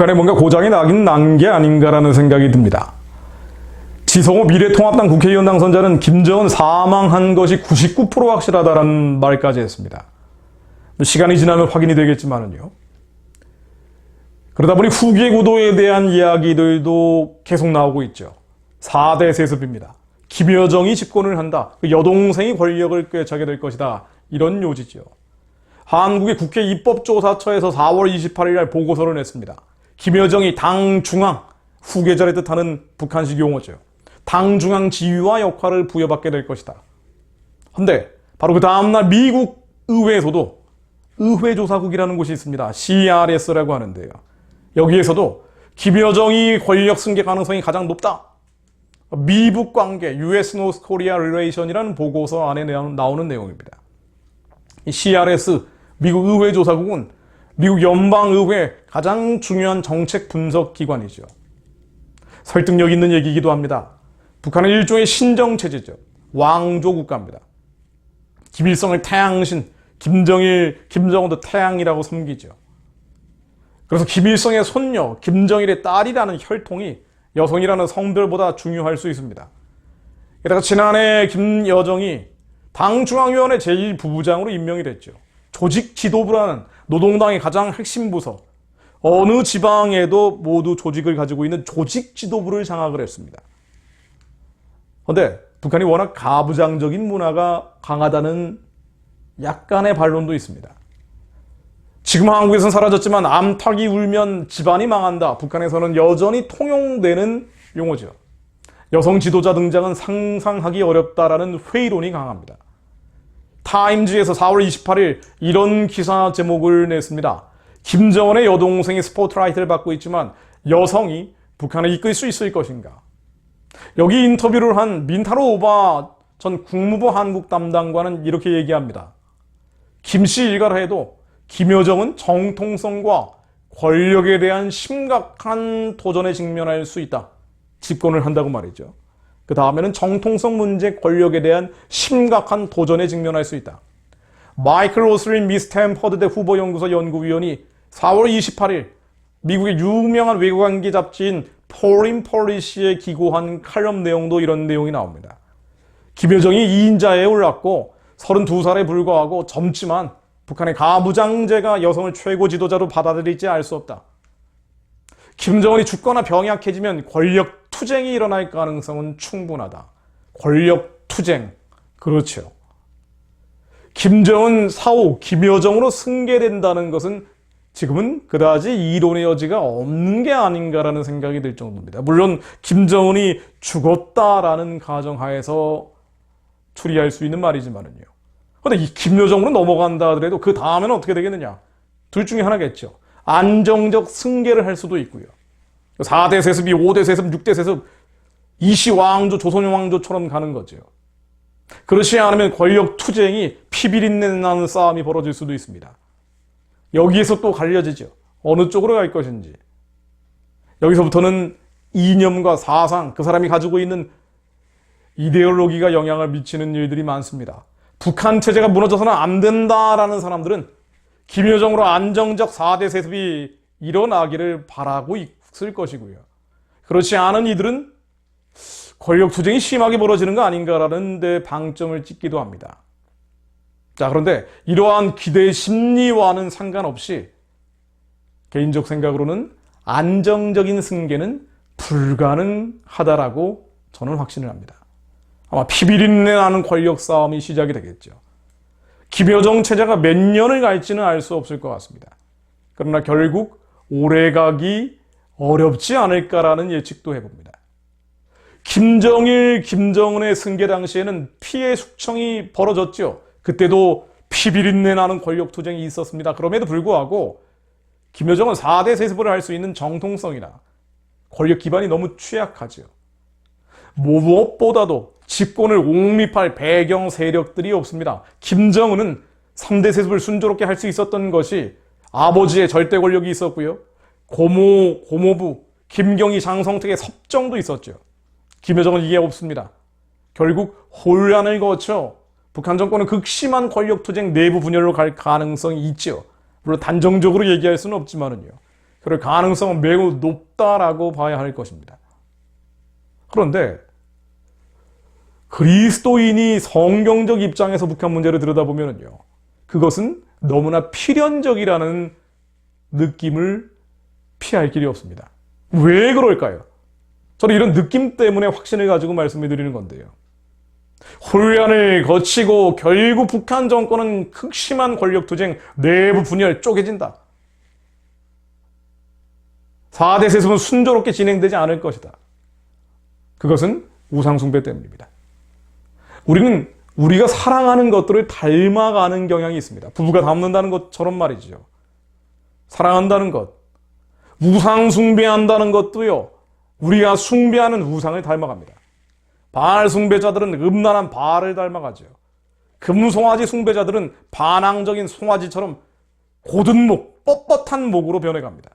북한에 뭔가 고장이 나긴 난 게 아닌가라는 생각이 듭니다. 지성호 미래통합당 국회의원 당선자는 김정은 사망한 것이 99% 확실하다라는 말까지 했습니다. 시간이 지나면 확인이 되겠지만은요. 그러다 보니 후계 구도에 대한 이야기들도 계속 나오고 있죠. 4대 세습입니다. 김여정이 집권을 한다. 그 여동생이 권력을 꿰차게 될 것이다. 이런 요지죠. 한국의 국회 입법조사처에서 4월 28일 날 보고서를 냈습니다. 김여정이 당 중앙, 후계자를 뜻하는 북한식 용어죠. 당 중앙 지휘와 역할을 부여받게 될 것이다. 근데 바로 그 다음날 미국 의회에서도 의회조사국이라는 곳이 있습니다. CRS라고 하는데요. 여기에서도 김여정이 권력 승계 가능성이 가장 높다. 미북 관계, US North Korea Relation이라는 보고서 안에 나오는 내용입니다. 이 CRS, 미국 의회조사국은 미국 연방의회 가장 중요한 정책 분석 기관이죠. 설득력 있는 얘기이기도 합니다. 북한은 일종의 신정체제죠. 왕조 국가입니다. 김일성을 태양신, 김정일, 김정은도 태양이라고 섬기죠. 그래서 김일성의 손녀, 김정일의 딸이라는 혈통이 여성이라는 성별보다 중요할 수 있습니다. 게다가 지난해 김여정이 당중앙위원회 제1부부장으로 임명이 됐죠. 조직 지도부라는 노동당의 가장 핵심 부서, 어느 지방에도 모두 조직을 가지고 있는 조직 지도부를 장악을 했습니다. 그런데 북한이 워낙 가부장적인 문화가 강하다는 약간의 반론도 있습니다. 지금 한국에서는 사라졌지만 암탉이 울면 집안이 망한다. 북한에서는 여전히 통용되는 용어죠. 여성 지도자 등장은 상상하기 어렵다라는 회의론이 강합니다. 타임즈에서 4월 28일 이런 기사 제목을 냈습니다. 김정은의 여동생이 스포트라이트를 받고 있지만 여성이 북한을 이끌 수 있을 것인가? 여기 인터뷰를 한 민타로 오바 전 국무부 한국 담당관은 이렇게 얘기합니다. 김씨 일가라 해도 김여정은 정통성과 권력에 대한 심각한 도전에 직면할 수 있다. 집권을 한다고 말이죠. 그 다음에는 정통성 문제 권력에 대한 심각한 도전에 직면할 수 있다. 마이클 로슬린 미스템퍼드대 후보연구소 연구위원이 4월 28일 미국의 유명한 외교관계 잡지인 포린 폴리시에 기고한 칼럼 내용도 이런 내용이 나옵니다. 김여정이 2인자에 올랐고 32살에 불과하고 젊지만 북한의 가부장제가 여성을 최고 지도자로 받아들일지 알 수 없다. 김정은이 죽거나 병약해지면 권력 투쟁이 일어날 가능성은 충분하다. 권력 투쟁. 그렇죠. 김정은 사후 김여정으로 승계된다는 것은 지금은 그다지 이론의 여지가 없는 게 아닌가라는 생각이 들 정도입니다. 물론 김정은이 죽었다라는 가정하에서 추리할 수 있는 말이지만은요. 근데 이 김여정으로 넘어간다 하더라도 그 다음에는 어떻게 되겠느냐? 둘 중에 하나겠죠. 안정적 승계를 할 수도 있고요. 4대 세습이 5대 세습, 6대 세습, 이시 왕조, 조선 왕조처럼 가는 거죠. 그렇지 않으면 권력 투쟁이 피비린내 나는 싸움이 벌어질 수도 있습니다. 여기에서 또 갈려지죠. 어느 쪽으로 갈 것인지. 여기서부터는 이념과 사상, 그 사람이 가지고 있는 이데올로기가 영향을 미치는 일들이 많습니다. 북한 체제가 무너져서는 안 된다라는 사람들은 김여정으로 안정적 4대 세습이 일어나기를 바라고 있 을 것이고요. 그렇지 않은 이들은 권력 투쟁이 심하게 벌어지는 거 아닌가라는 데 방점을 찍기도 합니다. 자, 그런데 이러한 기대 심리와는 상관없이 개인적 생각으로는 안정적인 승계는 불가능하다라고 저는 확신을 합니다. 아마 피비린내 나는 권력 싸움이 시작이 되겠죠. 김여정 체제가 몇 년을 갈지는 알 수 없을 것 같습니다. 그러나 결국 오래가기 어렵지 않을까라는 예측도 해봅니다. 김정일, 김정은의 승계 당시에는 피해 숙청이 벌어졌죠. 그때도 피비린내 나는 권력 투쟁이 있었습니다. 그럼에도 불구하고 김여정은 4대 세습을 할 수 있는 정통성이나 권력 기반이 너무 취약하죠. 무엇보다도 집권을 옹립할 배경 세력들이 없습니다. 김정은은 3대 세습을 순조롭게 할 수 있었던 것이 아버지의 절대 권력이 있었고요. 고모, 고모부, 김경희, 장성택의 섭정도 있었죠. 김여정은 이게 없습니다. 결국 혼란을 거쳐 북한 정권은 극심한 권력 투쟁 내부 분열로 갈 가능성이 있죠. 물론 단정적으로 얘기할 수는 없지만은요. 그럴 가능성은 매우 높다라고 봐야 할 것입니다. 그런데 그리스도인이 성경적 입장에서 북한 문제를 들여다보면요. 그것은 너무나 필연적이라는 느낌을 피할 길이 없습니다. 왜 그럴까요? 저는 이런 느낌 때문에 확신을 가지고 말씀을 드리는 건데요. 훈련을 거치고 결국 북한 정권은 극심한 권력투쟁, 내부 분열 쪼개진다. 4대 세습은 순조롭게 진행되지 않을 것이다. 그것은 우상숭배 때문입니다. 우리는 우리가 사랑하는 것들을 닮아가는 경향이 있습니다. 부부가 닮는다는 것처럼 말이죠. 사랑한다는 것, 우상 숭배한다는 것도요, 우리가 숭배하는 우상을 닮아갑니다. 바알 숭배자들은 음란한 바알을 닮아가죠. 금송아지 숭배자들은 반항적인 송아지처럼 고든 목, 뻣뻣한 목으로 변해갑니다.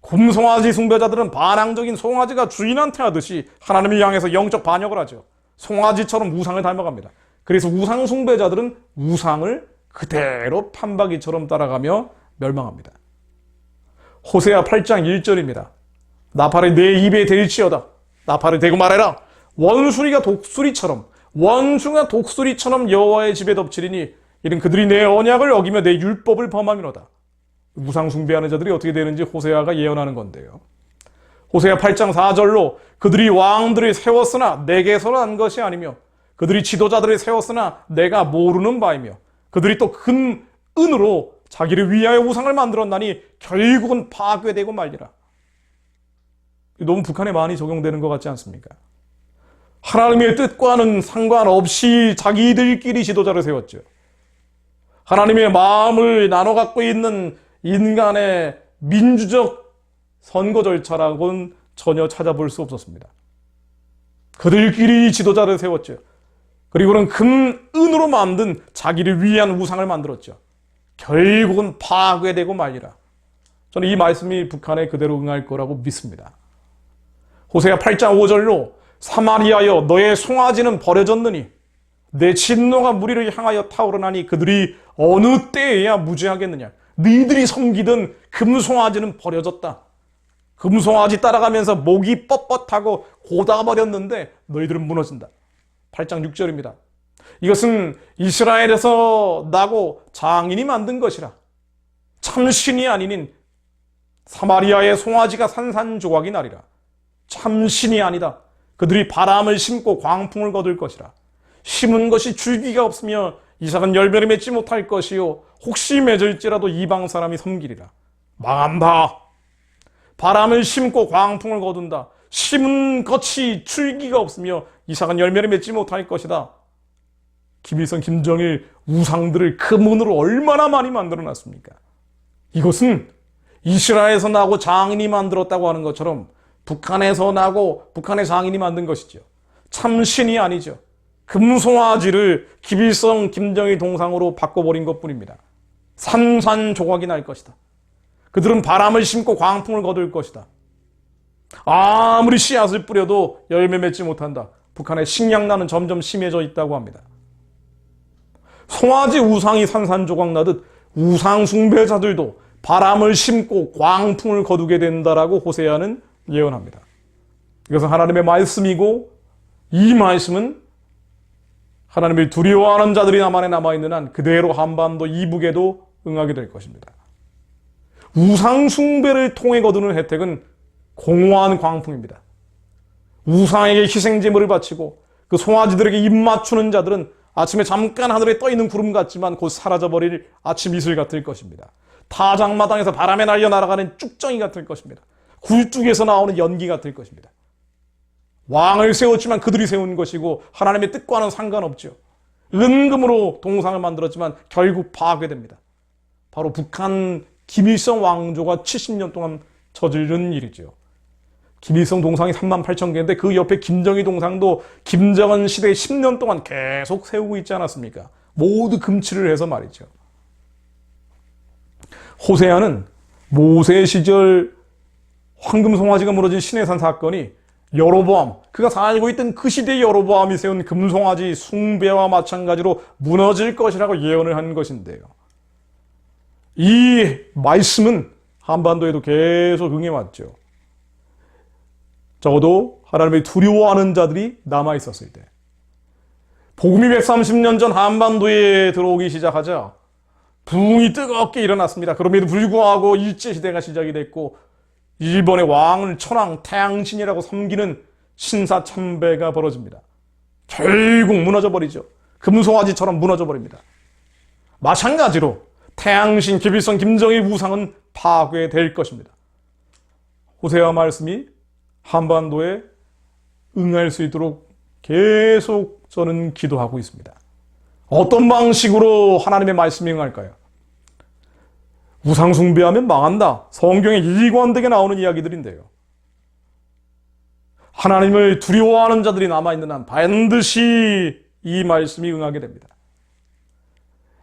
금송아지 숭배자들은 반항적인 송아지가 주인한테 하듯이 하나님을 향해서 영적 반역을 하죠. 송아지처럼 우상을 닮아갑니다. 그래서 우상 숭배자들은 우상을 그대로 판박이처럼 따라가며 멸망합니다. 호세아 8장 1절입니다. 나팔을 내 입에 대일지어다. 나팔을 대고 말해라. 원수리가 독수리처럼 원수가 독수리처럼 여호와의 집에 덮치리니 이는 그들이 내 언약을 어기며 내 율법을 범함이로다. 우상 숭배하는 자들이 어떻게 되는지 호세아가 예언하는 건데요. 호세아 8장 4절로 그들이 왕들을 세웠으나 내게서 난 것이 아니며 그들이 지도자들을 세웠으나 내가 모르는 바이며 그들이 또큰 은으로 자기를 위하여 우상을 만들었나니 결국은 파괴되고 말리라. 너무 북한에 많이 적용되는 것 같지 않습니까? 하나님의 뜻과는 상관없이 자기들끼리 지도자를 세웠죠. 하나님의 마음을 나눠 갖고 있는 인간의 민주적 선거 절차라고는 전혀 찾아볼 수 없었습니다. 그들끼리 지도자를 세웠죠. 그리고는 금, 은으로 만든 자기를 위한 우상을 만들었죠. 결국은 파괴되고 말리라. 저는 이 말씀이 북한에 그대로 응할 거라고 믿습니다. 호세아 8장 5절로 사마리아여 너의 송아지는 버려졌느니 내 진노가 무리를 향하여 타오르나니 그들이 어느 때에야 무죄하겠느냐 너희들이 섬기던 금송아지는 버려졌다 금송아지 따라가면서 목이 뻣뻣하고 고다버렸는데 너희들은 무너진다 8장 6절입니다 이것은 이스라엘에서 나고 장인이 만든 것이라 참 신이 아니닌 사마리아의 송아지가 산산조각이 나리라 참 신이 아니다 그들이 바람을 심고 광풍을 거둘 것이라. 심은 것이 줄기가 없으며 이삭은 열매를 맺지 못할 것이요. 혹시 맺을지라도 이방 사람이 섬기리라. 망한다. 바람을 심고 광풍을 거둔다. 심은 것이 줄기가 없으며 이삭은 열매를 맺지 못할 것이다. 김일성, 김정일 우상들을 그 문으로 얼마나 많이 만들어 놨습니까? 이것은 이스라엘에서 나고 장인이 만들었다고 하는 것처럼 북한에서 나고 북한의 장인이 만든 것이죠. 참신이 아니죠. 금송아지를 기빌성 김정일 동상으로 바꿔버린 것 뿐입니다. 산산조각이 날 것이다. 그들은 바람을 심고 광풍을 거둘 것이다. 아무리 씨앗을 뿌려도 열매 맺지 못한다. 북한의 식량난은 점점 심해져 있다고 합니다. 송아지 우상이 산산조각 나듯 우상 숭배자들도 바람을 심고 광풍을 거두게 된다라고 호세아는 예언합니다. 이것은 하나님의 말씀이고 이 말씀은 하나님을 두려워하는 자들이 남한에 남아있는 한 그대로 한반도 이북에도 응하게 될 것입니다. 우상 숭배를 통해 거두는 혜택은 공허한 광풍입니다. 우상에게 희생제물을 바치고 그 송아지들에게 입 맞추는 자들은 아침에 잠깐 하늘에 떠 있는 구름 같지만 곧 사라져버릴 아침 이슬 같을 것입니다. 타장마당에서 바람에 날려 날아가는 쭉정이 같을 것입니다. 굴뚝에서 나오는 연기가 될 것입니다. 왕을 세웠지만 그들이 세운 것이고 하나님의 뜻과는 상관없죠. 은금으로 동상을 만들었지만 결국 파괴됩니다. 바로 북한 김일성 왕조가 70년 동안 저지른 일이죠. 김일성 동상이 3만 8천 개인데 그 옆에 김정희 동상도 김정은 시대 10년 동안 계속 세우고 있지 않았습니까? 모두 금치를 해서 말이죠. 호세아는 모세 시절 황금 송아지가 무너진 신해산 사건이 여로보암, 그가 살고 있던 그 시대의 여로보암이 세운 금송아지 숭배와 마찬가지로 무너질 것이라고 예언을 한 것인데요. 이 말씀은 한반도에도 계속 응해왔죠. 적어도 하나님을 두려워하는 자들이 남아 있었을 때. 복음이 130년 전 한반도에 들어오기 시작하자 부흥이 뜨겁게 일어났습니다. 그럼에도 불구하고 일제시대가 시작이 됐고 일본의 왕을 천황 태양신이라고 섬기는 신사참배가 벌어집니다. 결국 무너져 버리죠. 금송아지처럼 무너져 버립니다. 마찬가지로 태양신 기빌성 김정일 우상은 파괴될 것입니다. 호세아 말씀이 한반도에 응할 수 있도록 계속 저는 기도하고 있습니다. 어떤 방식으로 하나님의 말씀이 응할까요? 우상 숭배하면 망한다. 성경에 일관되게 나오는 이야기들인데요. 하나님을 두려워하는 자들이 남아있는 한 반드시 이 말씀이 응하게 됩니다.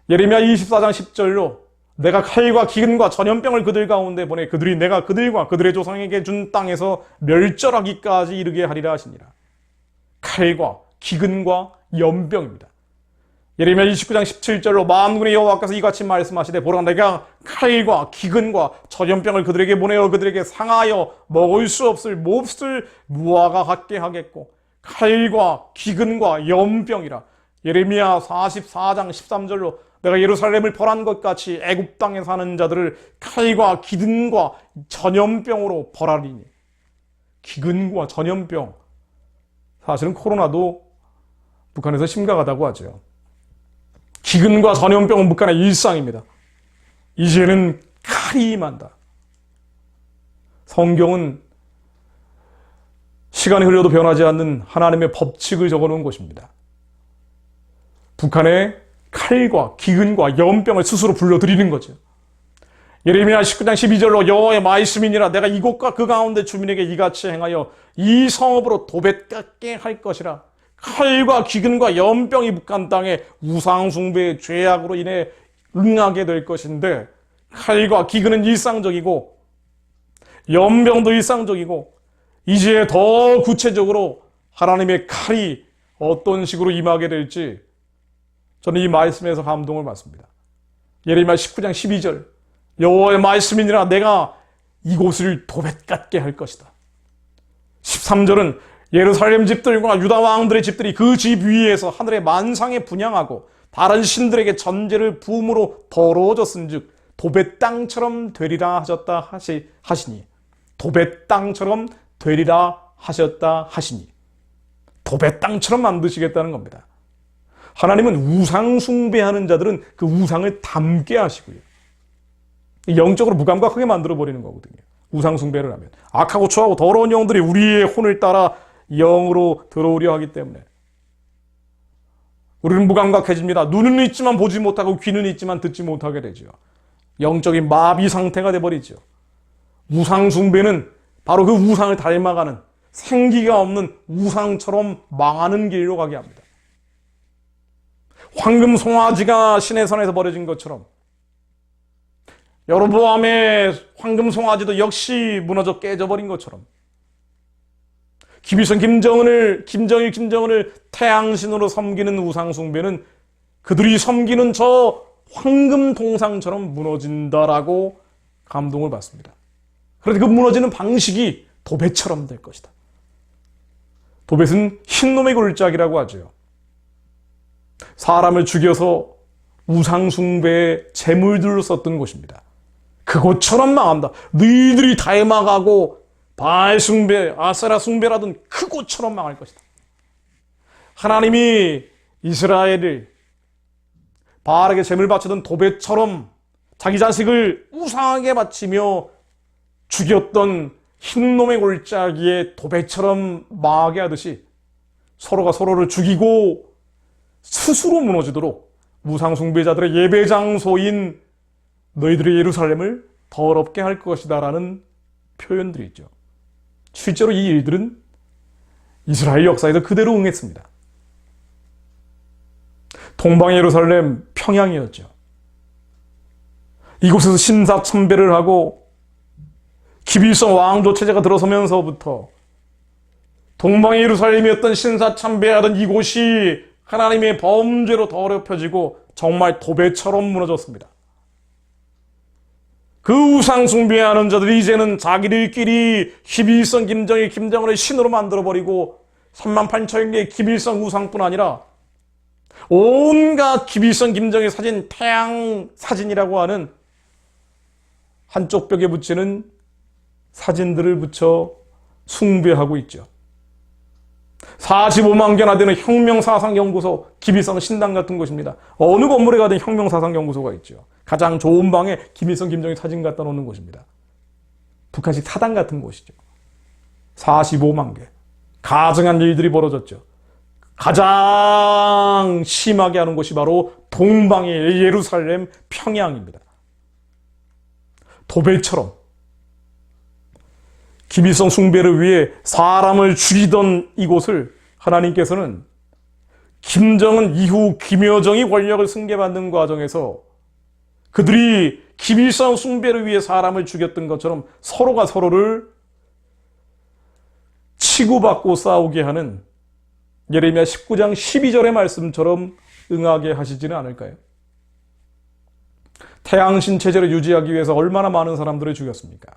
예레미야 24장 10절로 내가 칼과 기근과 전염병을 그들 가운데 보내 그들이 내가 그들과 그들의 조상에게 준 땅에서 멸절하기까지 이르게 하리라 하시니라. 칼과 기근과 연병입니다. 예레미야 29장 17절로 만군의 여호와께서 이같이 말씀하시되 보라 내가 칼과 기근과 전염병을 그들에게 보내어 그들에게 상하여 먹을 수 없을 몹쓸 무화과 같게 하겠고 칼과 기근과 연병이라 예레미야 44장 13절로 내가 예루살렘을 벌한 것 같이 애굽 땅에 사는 자들을 칼과 기근과 전염병으로 벌하리니 기근과 전염병 사실은 코로나도 북한에서 심각하다고 하죠. 기근과 전염병은 북한의 일상입니다. 이제는 칼이 임한다. 성경은 시간이 흘러도 변하지 않는 하나님의 법칙을 적어 놓은 것입니다. 북한의 칼과 기근과 연병을 스스로 불러들이는 거죠. 예레미야 19장 12절로 여호와의 말씀이니라 내가 이곳과 그 가운데 주민에게 이같이 행하여 이 성읍으로 도뱃 깎게 할 것이라 칼과 기근과 연병이 북한 땅에 우상숭배의 죄악으로 인해 응하게 될 것인데 칼과 기근은 일상적이고 연병도 일상적이고 이제 더 구체적으로 하나님의 칼이 어떤 식으로 임하게 될지 저는 이 말씀에서 감동을 받습니다. 예레미야 19장 12절 여호와의 말씀이니라 내가 이곳을 도뱃 같게 할 것이다. 13절은 예루살렘 집들과 유다 왕들의 집들이 그 집 위에서 하늘의 만상에 분양하고 다른 신들에게 전제를 부음으로 더러워졌은즉 도배 땅처럼 되리라 하셨다 하시, 하시니 도배 땅처럼 되리라 하셨다 하시니 도배 땅처럼 만드시겠다는 겁니다. 하나님은 우상 숭배하는 자들은 그 우상을 담게 하시고요. 영적으로 무감각하게 만들어 버리는 거거든요. 우상 숭배를 하면 악하고 추하고 더러운 영들이 우리의 혼을 따라 영으로 들어오려 하기 때문에 우리는 무감각해집니다. 눈은 있지만 보지 못하고 귀는 있지만 듣지 못하게 되죠. 영적인 마비 상태가 돼 버리죠. 우상 숭배는 바로 그 우상을 닮아가는 생기가 없는 우상처럼 망하는 길로 가게 합니다. 황금 송아지가 선에서 버려진 것처럼 여로보암의 황금 송아지도 역시 무너져 깨져버린 것처럼 김일성 김정은을 김정일 김정은을 태양신으로 섬기는 우상 숭배는 그들이 섬기는 저 황금 동상처럼 무너진다라고 감동을 받습니다. 그런데 그 무너지는 방식이 도배처럼 될 것이다. 도배는 흰놈의 골짜기라고 하죠. 사람을 죽여서 우상숭배의 재물들로 썼던 곳입니다. 그곳처럼 망한다. 너희들이 닮아가고 바알 숭배, 아세라 숭배라든 그곳처럼 망할 것이다. 하나님이 이스라엘을 바알에게 재물 바치던 도배처럼 자기 자식을 우상하게 바치며 죽였던 흰놈의 골짜기에 도배처럼 망하게 하듯이 서로가 서로를 죽이고 스스로 무너지도록 우상숭배자들의 예배 장소인 너희들의 예루살렘을 더럽게 할 것이다 라는 표현들이 있죠. 실제로 이 일들은 이스라엘 역사에도 그대로 응했습니다. 동방 예루살렘 평양이었죠. 이곳에서 신사참배를 하고 기빌성 왕조 체제가 들어서면서부터 동방 예루살렘이었던 신사참배하던 이곳이 하나님의 범죄로 더럽혀지고 정말 도배처럼 무너졌습니다. 그 우상 숭배하는 자들이 이제는 자기들끼리 김일성, 김정일, 김정은을 신으로 만들어버리고 3만 8천 개의 김일성 우상뿐 아니라 온갖 김일성, 김정일 사진, 태양 사진이라고 하는 한쪽 벽에 붙이는 사진들을 붙여 숭배하고 있죠. 45만 개나 되는 혁명사상연구소, 김일성 신당 같은 곳입니다. 어느 건물에 가든 혁명사상연구소가 있죠. 가장 좋은 방에 김일성, 김정일 사진 갖다 놓는 곳입니다. 북한식 사당 같은 곳이죠. 45만 개. 가증한 일들이 벌어졌죠. 가장 심하게 하는 곳이 바로 동방의 예루살렘 평양입니다. 도배처럼 김일성 숭배를 위해 사람을 죽이던 이곳을 하나님께서는 김정은 이후 김여정이 권력을 승계받는 과정에서 그들이 김일성 숭배를 위해 사람을 죽였던 것처럼 서로가 서로를 치고받고 싸우게 하는 예레미야 19장 12절의 말씀처럼 응하게 하시지는 않을까요? 태양신 체제를 유지하기 위해서 얼마나 많은 사람들을 죽였습니까?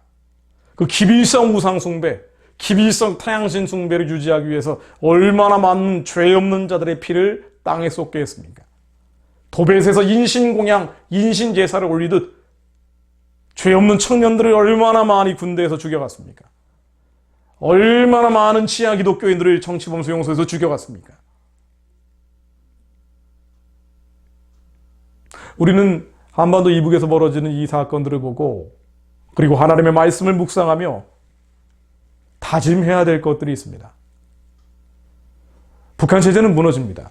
그 기빌성 우상 숭배, 기빌성 태양신 숭배를 유지하기 위해서 얼마나 많은 죄 없는 자들의 피를 땅에 쏟게 했습니까? 도벳에서 인신공양, 인신제사를 올리듯 죄 없는 청년들을 얼마나 많이 군대에서 죽여갔습니까? 얼마나 많은 치아 기독교인들을 정치범 수용소에서 죽여갔습니까? 우리는 한반도 이북에서 벌어지는 이 사건들을 보고 그리고 하나님의 말씀을 묵상하며 다짐해야 될 것들이 있습니다. 북한 체제는 무너집니다.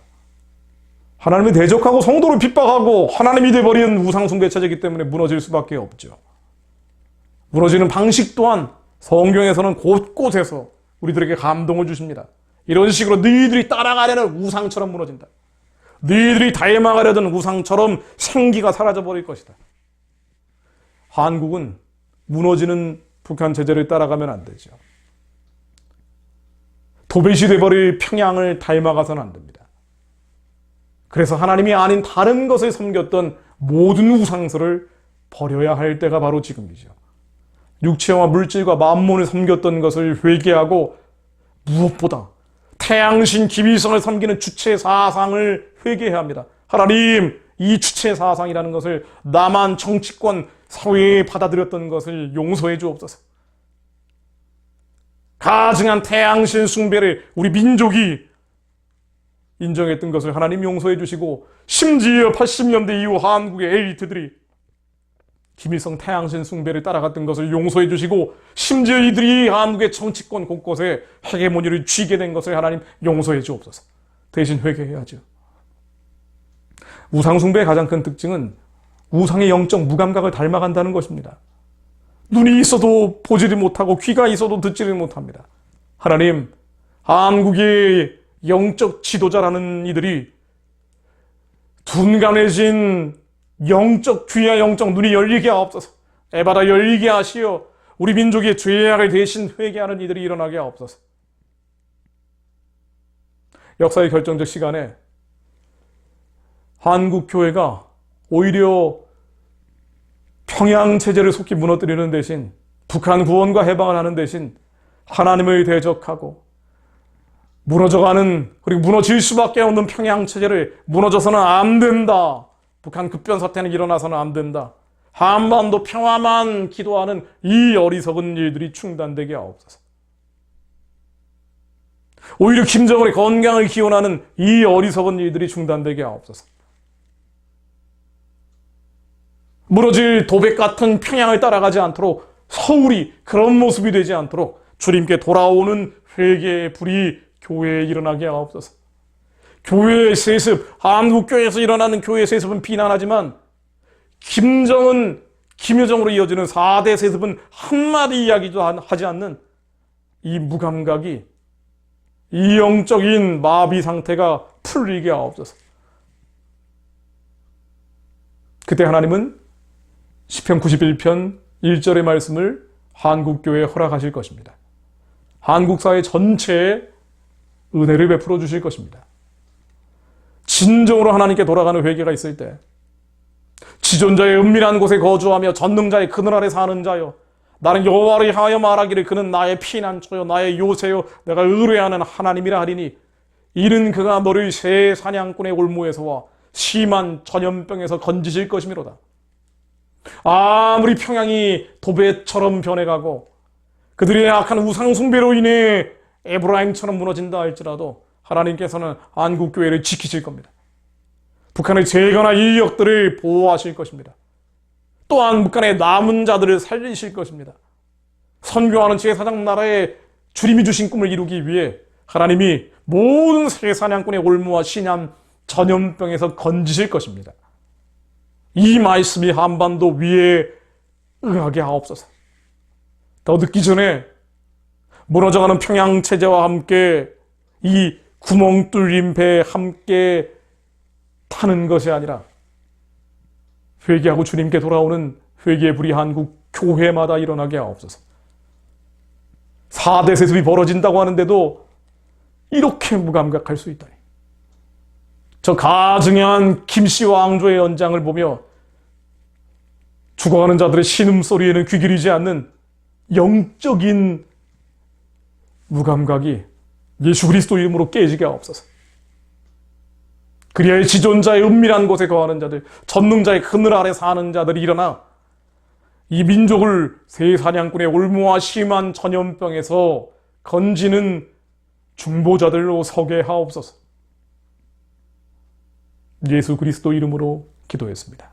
하나님을 대적하고 성도를 핍박하고 하나님이 되버린 우상숭배 체제이기 때문에 무너질 수밖에 없죠. 무너지는 방식 또한 성경에서는 곳곳에서 우리들에게 감동을 주십니다. 이런 식으로 너희들이 따라가려는 우상처럼 무너진다. 너희들이 닮아가려던 우상처럼 생기가 사라져버릴 것이다. 한국은 무너지는 북한 제재를 따라가면 안 되죠. 도배시 돼버릴 평양을 닮아가서는 안 됩니다. 그래서 하나님이 아닌 다른 것을 섬겼던 모든 우상설을 버려야 할 때가 바로 지금이죠. 육체와 물질과 만몬을 섬겼던 것을 회개하고 무엇보다 태양신 기비성을 섬기는 주체 사상을 회개해야 합니다. 하나님, 이 주체 사상이라는 것을 나만 정치권 사회에 받아들였던 것을 용서해 주옵소서. 가증한 태양신 숭배를 우리 민족이 인정했던 것을 하나님 용서해 주시고 심지어 80년대 이후 한국의 엘리트들이 김일성 태양신 숭배를 따라갔던 것을 용서해 주시고 심지어 이들이 한국의 정치권 곳곳에 헤게모니를 쥐게 된 것을 하나님 용서해 주옵소서. 대신 회개해야죠. 우상 숭배의 가장 큰 특징은 우상의 영적 무감각을 닮아간다는 것입니다. 눈이 있어도 보지를 못하고 귀가 있어도 듣지를 못합니다. 하나님, 한국의 영적 지도자라는 이들이 둔감해진 영적 귀와 영적 눈이 열리게 하옵소서. 에바다 열리게 하시어 우리 민족의 죄악을 대신 회개하는 이들이 일어나게 하옵소서. 역사의 결정적 시간에 한국 교회가 오히려 평양 체제를 속히 무너뜨리는 대신 북한 구원과 해방을 하는 대신 하나님을 대적하고 무너져가는 그리고 무너질 수밖에 없는 평양 체제를 무너져서는 안 된다. 북한 급변 사태는 일어나서는 안 된다. 한반도 평화만 기도하는 이 어리석은 일들이 중단되게 하옵소서. 오히려 김정은의 건강을 기원하는 이 어리석은 일들이 중단되게 하옵소서. 무너질 도백 같은 평양을 따라가지 않도록 서울이 그런 모습이 되지 않도록 주님께 돌아오는 회개의 불이 교회에 일어나게 하옵소서. 교회의 세습, 한국교회에서 일어나는 교회의 세습은 비난하지만 김정은, 김여정으로 이어지는 4대 세습은 한마디 이야기도 하지 않는 이 무감각이 이 영적인 마비 상태가 풀리게 하옵소서. 그때 하나님은 시편 91편 1절의 말씀을 한국교회에 허락하실 것입니다. 한국 사회 전체에 은혜를 베풀어 주실 것입니다. 진정으로 하나님께 돌아가는 회개가 있을 때, 지존자의 은밀한 곳에 거주하며 전능자의 그늘 아래 사는 자여 나는 여호와를 향하여 말하기를 그는 나의 피난처요 나의 요새요 내가 의뢰하는 하나님이라 하리니 이는 그가 너를 새 사냥꾼의 올무에서와 심한 전염병에서 건지실 것이미로다 아무리 평양이 도배처럼 변해가고 그들의 악한 우상 숭배로 인해 에브라임처럼 무너진다 할지라도 하나님께서는 한국 교회를 지키실 겁니다. 북한의 재건한 인력들을 보호하실 것입니다. 또한 북한의 남은 자들을 살리실 것입니다. 선교하는 제사장 나라에 주님이 주신 꿈을 이루기 위해 하나님이 모든 세사냥꾼의 올무와 신ям 전염병에서 건지실 것입니다. 이 말씀이 한반도 위에 응하게 하옵소서. 더 늦기 전에 무너져가는 평양 체제와 함께 이 구멍 뚫린 배에 함께 타는 것이 아니라 회개하고 주님께 돌아오는 회개의 불이 한국 교회마다 일어나게 하옵소서. 4대 세습이 벌어진다고 하는데도 이렇게 무감각할 수 있다니. 저 가증한 김씨 왕조의 연장을 보며 죽어가는 자들의 신음소리에는 귀 기리지 않는 영적인 무감각이 예수 그리스도 이름으로 깨지게 하옵소서. 그리하여 지존자의 은밀한 곳에 거하는 자들, 전능자의 그늘 아래 사는 자들이 일어나 이 민족을 새 사냥꾼의 올무와 심한 전염병에서 건지는 중보자들로 서게 하옵소서. 예수 그리스도 이름으로 기도했습니다.